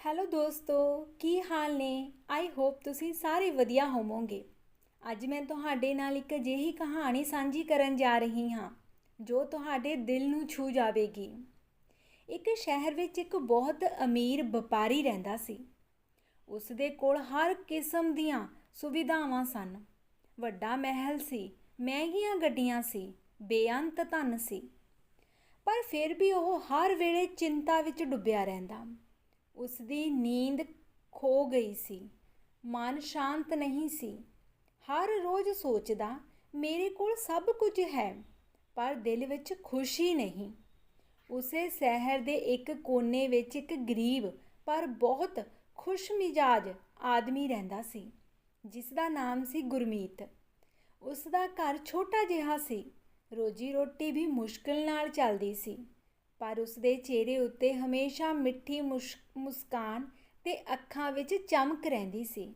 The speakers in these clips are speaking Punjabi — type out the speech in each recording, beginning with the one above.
ਹੈਲੋ ਦੋਸਤੋ, ਕੀ ਹਾਲ ਨੇ? ਆਈ ਹੋਪ ਤੁਸੀਂ ਸਾਰੇ ਵਧੀਆ ਹੋਵੋਗੇ। ਅੱਜ ਮੈਂ ਤੁਹਾਡੇ ਨਾਲ ਇੱਕ ਅਜਿਹੀ ਕਹਾਣੀ ਸਾਂਝੀ ਕਰਨ ਜਾ ਰਹੀ ਹਾਂ, ਜੋ ਤੁਹਾਡੇ ਦਿਲ ਨੂੰ ਛੂ ਜਾਵੇਗੀ। ਇੱਕ ਸ਼ਹਿਰ ਵਿੱਚ ਇੱਕ ਬਹੁਤ ਅਮੀਰ ਵਪਾਰੀ ਰਹਿੰਦਾ ਸੀ। ਉਸ ਦੇ ਕੋਲ ਹਰ ਕਿਸਮ ਦੀਆਂ ਸੁਵਿਧਾਵਾਂ ਸਨ। ਵੱਡਾ ਮਹਿਲ ਸੀ, ਮਹਿੰਗੀਆਂ ਗੱਡੀਆਂ ਸੀ, ਬੇਅੰਤ ਧਨ ਸੀ। ਪਰ ਫਿਰ ਵੀ ਉਹ ਹਰ ਵੇਲੇ ਚਿੰਤਾ ਵਿੱਚ ਡੁੱਬਿਆ ਰਹਿੰਦਾ। ਉਸ ਦੀ ਨੀਂਦ ਖੋ ਗਈ ਸੀ। ਮਨ ਸ਼ਾਂਤ ਨਹੀਂ ਸੀ। ਹਰ ਰੋਜ਼ ਸੋਚਦਾ, ਮੇਰੇ ਕੋਲ ਸਭ ਕੁਝ ਹੈ, ਪਰ ਦਿਲ ਵਿੱਚ ਖੁਸ਼ੀ ਨਹੀਂ। ਉਸੇ ਸ਼ਹਿਰ ਦੇ ਇੱਕ ਕੋਨੇ ਵਿੱਚ ਇੱਕ ਗਰੀਬ, ਪਰ ਬਹੁਤ ਖੁਸ਼ ਮਿਜਾਜ ਆਦਮੀ ਰਹਿੰਦਾ ਸੀ, ਜਿਸ ਦਾ ਨਾਮ ਸੀ ਗੁਰਮੀਤ। ਉਸ ਦਾ ਘਰ ਛੋਟਾ ਜਿਹਾ ਸੀ। ਰੋਜੀ ਰੋਟੀ ਵੀ ਮੁਸ਼ਕਲ ਨਾਲ ਚੱਲਦੀ ਸੀ। ਪਰ ਉਸ ਦੇ ਚਿਹਰੇ ਉੱਤੇ ਹਮੇਸ਼ਾ ਮਿੱਠੀ ਮੁਸਕਾਨ ਤੇ ਅੱਖਾਂ ਵਿੱਚ ਚਮਕ ਰਹਿੰਦੀ ਸੀ।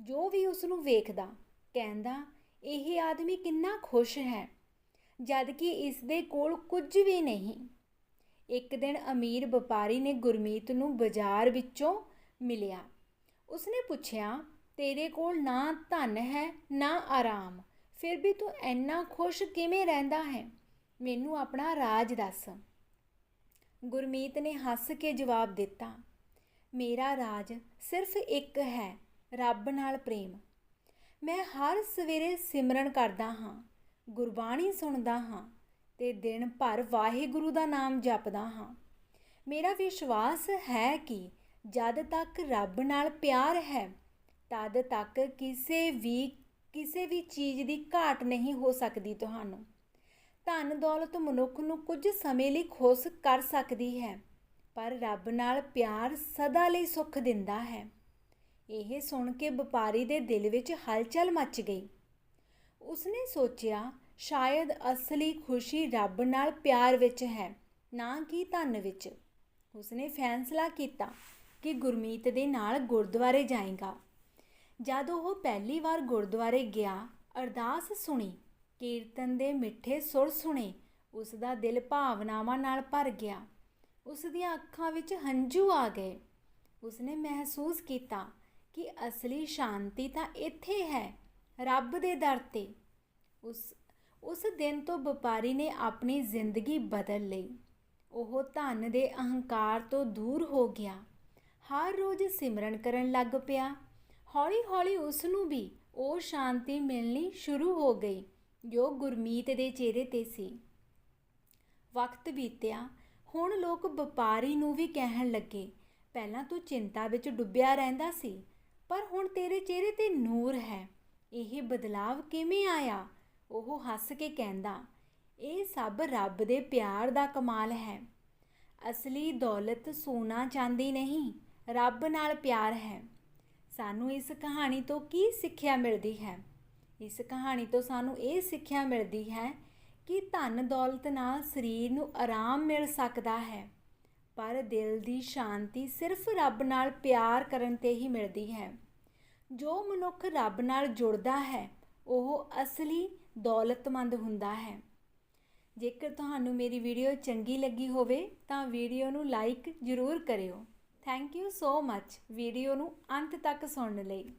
ਜੋ ਵੀ ਉਸ ਨੂੰ ਵੇਖਦਾ, ਕਹਿੰਦਾ, ਇਹ ਆਦਮੀ ਕਿੰਨਾ ਖੁਸ਼ ਹੈ, ਜਦ ਕਿ ਇਸ ਦੇ ਕੋਲ ਕੁਝ ਵੀ ਨਹੀਂ। ਇੱਕ ਦਿਨ ਅਮੀਰ ਵਪਾਰੀ ਨੇ ਗੁਰਮੀਤ ਨੂੰ ਬਾਜ਼ਾਰ ਵਿੱਚੋਂ ਮਿਲਿਆ। ਉਸਨੇ ਪੁੱਛਿਆ, ਤੇਰੇ ਕੋਲ ਨਾ ਧਨ ਹੈ, ਨਾ ਆਰਾਮ। ਫਿਰ ਵੀ ਤੂੰ ਇੰਨਾ ਖੁਸ਼ ਕਿਵੇਂ ਰਹਿੰਦਾ ਹੈ? ਮੈਨੂੰ ਆਪਣਾ ਰਾਜ ਦੱਸ। ਗੁਰਮੀਤ ਨੇ ਹੱਸ ਕੇ ਜਵਾਬ ਦਿੱਤਾ, ਮੇਰਾ ਰਾਜ ਸਿਰਫ ਇੱਕ ਹੈ, ਰੱਬ ਨਾਲ ਪ੍ਰੇਮ। ਮੈਂ ਹਰ ਸਵੇਰੇ ਸਿਮਰਨ ਕਰਦਾ ਹਾਂ, ਗੁਰਬਾਣੀ ਸੁਣਦਾ ਹਾਂ ਤੇ ਦਿਨ ਭਰ ਵਾਹਿਗੁਰੂ ਦਾ ਨਾਮ ਜਪਦਾ ਹਾਂ। ਮੇਰਾ ਵਿਸ਼ਵਾਸ ਹੈ ਕਿ ਜਦ ਤੱਕ ਰੱਬ ਨਾਲ ਪਿਆਰ ਹੈ, ਤਦ ਤੱਕ ਕਿਸੇ ਵੀ ਕਿਸੇ ਵੀ ਚੀਜ਼ ਦੀ ਘਾਟ ਨਹੀਂ ਹੋ ਸਕਦੀ ਤੁਹਾਨੂੰ। ਧਨ ਦੌਲਤ ਮਨੁੱਖ ਨੂੰ ਕੁਝ ਸਮੇਂ ਲਈ ਖੁਸ਼ ਕਰ ਸਕਦੀ ਹੈ, ਪਰ ਰੱਬ ਨਾਲ ਪਿਆਰ ਸਦਾ ਲਈ ਸੁੱਖ ਦਿੰਦਾ ਹੈ। ਇਹ ਸੁਣ ਕੇ ਵਪਾਰੀ ਦੇ ਦਿਲ ਵਿੱਚ ਹਲਚਲ ਮਚ ਗਈ। ਉਸਨੇ ਸੋਚਿਆ, ਸ਼ਾਇਦ ਅਸਲੀ ਖੁਸ਼ੀ ਰੱਬ ਨਾਲ ਪਿਆਰ ਵਿੱਚ ਹੈ, ਨਾ ਕਿ ਧਨ ਵਿੱਚ। ਉਸਨੇ ਫੈਸਲਾ ਕੀਤਾ ਕਿ ਗੁਰਮੀਤ ਦੇ ਨਾਲ ਗੁਰਦੁਆਰੇ ਜਾਏਗਾ। ਜਦ ਉਹ ਪਹਿਲੀ ਵਾਰ ਗੁਰਦੁਆਰੇ ਗਿਆ, ਅਰਦਾਸ ਸੁਣੀ ਕੀਰਤਨ ਦੇ ਮਿੱਠੇ ਸੁਰ ਸੁਣੇ ਉਸ ਦਾ ਦਿਲ ਭਾਵਨਾਵਾਂ ਨਾਲ ਭਰ ਗਿਆ। ਉਸ ਦੀਆਂ ਅੱਖਾਂ ਵਿੱਚ ਹੰਝੂ ਆ ਗਏ। ਉਸਨੇ ਮਹਿਸੂਸ ਕੀਤਾ ਕਿ ਅਸਲੀ ਸ਼ਾਂਤੀ ਤਾਂ ਇੱਥੇ ਹੈ, ਰੱਬ ਦੇ ਦਰ ਤੇ। ਉਸ ਉਸ ਦਿਨ ਤੋਂ ਵਪਾਰੀ ਨੇ ਆਪਣੀ ਜ਼ਿੰਦਗੀ ਬਦਲ ਲਈ। ਉਹ ਧਨ ਦੇ ਅਹੰਕਾਰ ਤੋਂ ਦੂਰ ਹੋ ਗਿਆ। ਹਰ ਰੋਜ਼ ਸਿਮਰਨ ਕਰਨ ਲੱਗ ਪਿਆ। ਹੌਲੀ-ਹੌਲੀ ਉਸ ਨੂੰ ਵੀ ਉਹ ਸ਼ਾਂਤੀ ਮਿਲਣੀ ਸ਼ੁਰੂ ਹੋ ਗਈ। ਜੋ ਗੁਰਮੀਤ ਦੇ ਚਿਹਰੇ ਤੇ ਸੀ। ਵਕਤ ਬੀਤਿਆ, ਹੁਣ ਲੋਕ ਵਪਾਰੀ ਨੂੰ ਵੀ ਕਹਿਣ ਲੱਗੇ, ਪਹਿਲਾਂ ਤੂੰ ਚਿੰਤਾ ਵਿੱਚ ਡੁੱਬਿਆ ਰਹਿੰਦਾ ਸੀ, ਪਰ ਹੁਣ ਤੇਰੇ ਚਿਹਰੇ ਤੇ ਨੂਰ ਹੈ। ਇਹ ਬਦਲਾਵ ਕਿਵੇਂ ਆਇਆ? ਉਹ ਹੱਸ ਕੇ ਕਹਿੰਦਾ, ਇਹ ਸਭ ਰੱਬ ਦੇ ਪਿਆਰ ਦਾ ਕਮਾਲ ਹੈ। ਅਸਲੀ ਦੌਲਤ ਸੋਨਾ ਚਾਂਦੀ ਨਹੀਂ, ਰੱਬ ਨਾਲ ਪਿਆਰ ਹੈ। ਸਾਨੂੰ ਇਸ ਕਹਾਣੀ ਤੋਂ ਕੀ ਸਿੱਖਿਆ ਮਿਲਦੀ ਹੈ? ਇਸ ਕਹਾਣੀ ਤੋਂ ਸਾਨੂੰ ਇਹ ਸਿੱਖਿਆ ਮਿਲਦੀ ਹੈ ਕਿ ਧਨ ਦੌਲਤ ਨਾਲ ਸਰੀਰ ਨੂੰ ਆਰਾਮ ਮਿਲ ਸਕਦਾ ਹੈ, ਪਰ ਦਿਲ ਦੀ ਸ਼ਾਂਤੀ ਸਿਰਫ ਰੱਬ ਨਾਲ ਪਿਆਰ ਕਰਨ ਤੇ ਹੀ ਮਿਲਦੀ ਹੈ। ਜੋ ਮਨੁੱਖ ਰੱਬ ਨਾਲ ਜੁੜਦਾ ਹੈ, ਉਹ ਅਸਲੀ ਦੌਲਤਮੰਦ ਹੁੰਦਾ ਹੈ। ਜੇਕਰ ਤੁਹਾਨੂੰ ਮੇਰੀ ਵੀਡੀਓ ਚੰਗੀ ਲੱਗੀ ਹੋਵੇ, ਤਾਂ ਵੀਡੀਓ ਨੂੰ ਲਾਈਕ ਜ਼ਰੂਰ ਕਰਿਓ। Thank you so much video ਨੂੰ ਅੰਤ ਤੱਕ ਸੁਣਨ ਲਈ।